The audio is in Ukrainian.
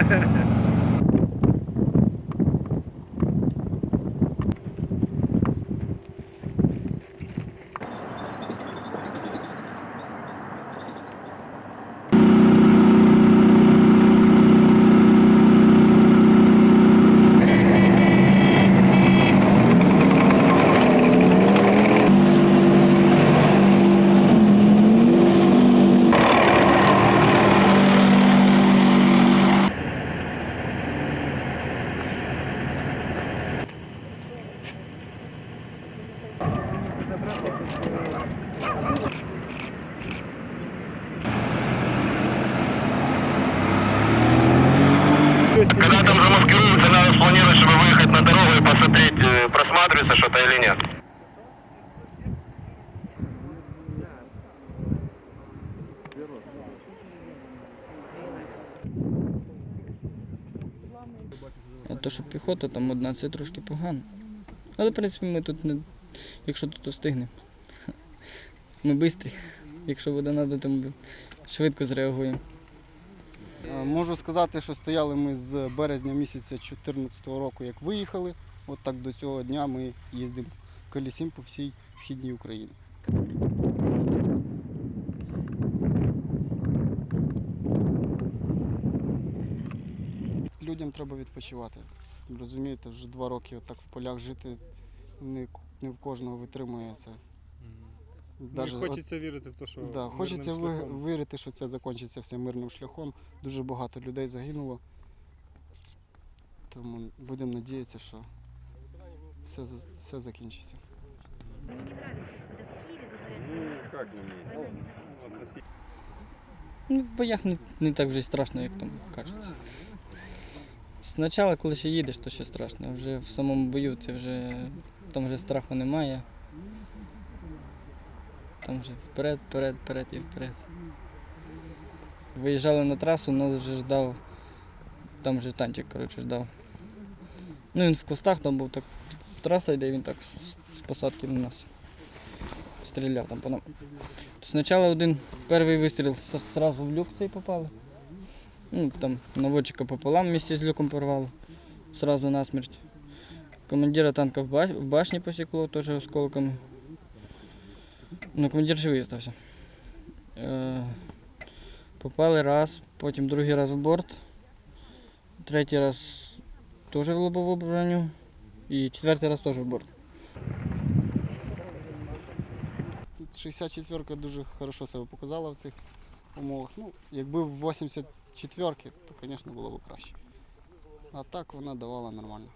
ハハハ。Когда там замаскируемся, надо спланировать, чтобы выехать на дорогу и посмотреть, э, просматривается что-то или нет. А то, що піхота там одна, це трошки погано. Але в принципі ми тут не Якщо тут то встигнемо. Ми швидкі. Якщо буде треба, то ми швидко зреагуємо. Е, Можу сказати, що стояли ми з березня місяця 2014 року, як виїхали. От так до цього дня ми їздимо колісім по всій східній Україні. Людям треба відпочивати. Розумієте, вже два роки отак в полях жити не, не в кожного витримує це. Даже ну, от- хочеться вірити в те, що Да, хочеться шляхом. вірити, що це закінчиться все мирним шляхом. Дуже багато людей загинуло. Тому будемо надіятися, що все, все закінчиться. Ну, в боях не, не так вже й страшно, як там кажеться. Спочатку, коли ще їдеш, то ще страшно. Вже в самому бою це вже там вже страху немає. Там вже вперед, вперед, вперед і вперед. Виїжджали на трасу, нас вже ждав. Там вже танчик, коротше, ждав. Ну він в кустах там був так. Траса йде, він так з, посадки на нас. Стріляв там по нам. То спочатку один перший вистріл сразу в люк цей попали. Ну, там наводчика пополам вместе з люком порвало. Сразу насмерть. Командира танка в, ба- в башні посікло теж осколками. Ну, командир живий залишився. Е, попали раз, потім другий раз в борт, третій раз теж в лобову броню і четвертий раз теж в борт. 64-ка дуже хорошо себе показала в цих умовах. Ну, якби в 84-ки, то, звісно, було б краще. А так вона давала нормально.